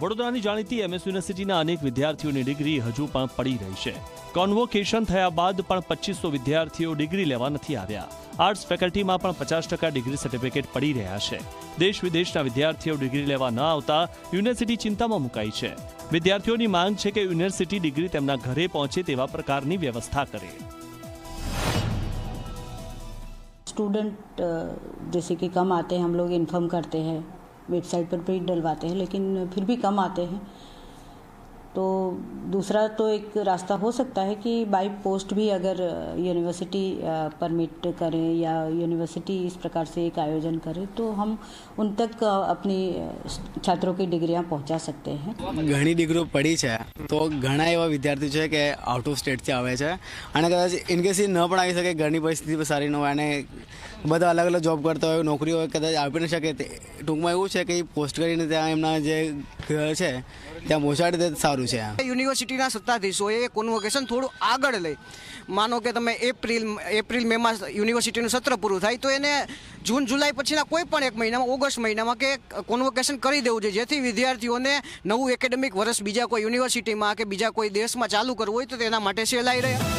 વડોદરાની જાણીતી એમએસ યુનિવર્સિટીના અનેક વિદ્યાર્થીઓની ડિગ્રી હજુ પણ પડી રહી છે કોન્વોકેશન થયા બાદ પણ પચીસો વિદ્યાર્થીઓ ડિગ્રી લેવા નથી આવ્યા આર્ટ્સ ફેકલ્ટીમાં પણ પચાસ ટકા ડિગ્રી સર્ટિફિકેટ પડી રહ્યા છે દેશ વિદેશના વિદ્યાર્થીઓ ડિગ્રી લેવા ન આવતા યુનિવર્સિટી ચિંતામાં મુકાઈ છે વિદ્યાર્થીઓની માંગ છે કે યુનિવર્સિટી ડિગ્રી તેમના ઘરે પહોંચે તેવા પ્રકારની વ્યવસ્થા કરે स्टूडेंट अ, जैसे कि कम आते हैं हम लोग इन्फॉर्म करते हैं वेबसाइट पर भी डलवाते हैं लेकिन फिर भी कम आते हैं तो दूसरा तो एक रास्ता हो सकता है कि बाय पोस्ट भी अगर यूनिवर्सिटी परमिट करें या यूनिवर्सिटी इस प्रकार से एक आयोजन करे तो हम उन तक अ, अपनी अ, छात्रों की डिग्रियां पहुंचा सकते हैं ઘણી ડિગ્રીઓ પડી છે તો ઘણા એવા વિદ્યાર્થીઓ છે કે આઉટ ઓફ સ્ટેટથી આવે છે અને કદાચ ઇનકેસ એ ન પણ આવી શકે ઘરની પરિસ્થિતિ પણ સારી ન હોય અને બધા અલગ અલગ જોબ કરતા હોય નોકરી હોય કદાચ આપી ન શકે. ટૂંકમાં એવું છે કે પોસ્ટ કરીને ત્યાં એમના જે ઘર છે, ત્યાં પહોંચાડી દે સારું છે યુનિવર્સિટીના સત્તાધીશોએ કોન્વોકેશન થોડું આગળ લઈ. માનો કે તમે એપ્રિલ એપ્રિલ મેમાં યુનિવર્સિટીનું સત્ર પૂરું થાય, તો એને જૂન જુલાઈ પછીના કોઈ પણ એક મહિનામાં, ઓગસ્ટ મહિનામાં કે કોન્વોકેશન કરી દેવું જોઈએ. જેથી વિદ્યાર્થીઓને નવું એકેડેમિક વર્ષ બીજા કોઈ યુનિવર્સિટીમાં કે બીજા કોઈ દેશમાં ચાલુ કરવું હોય, તો તેના માટે સહેલાઈ રહે.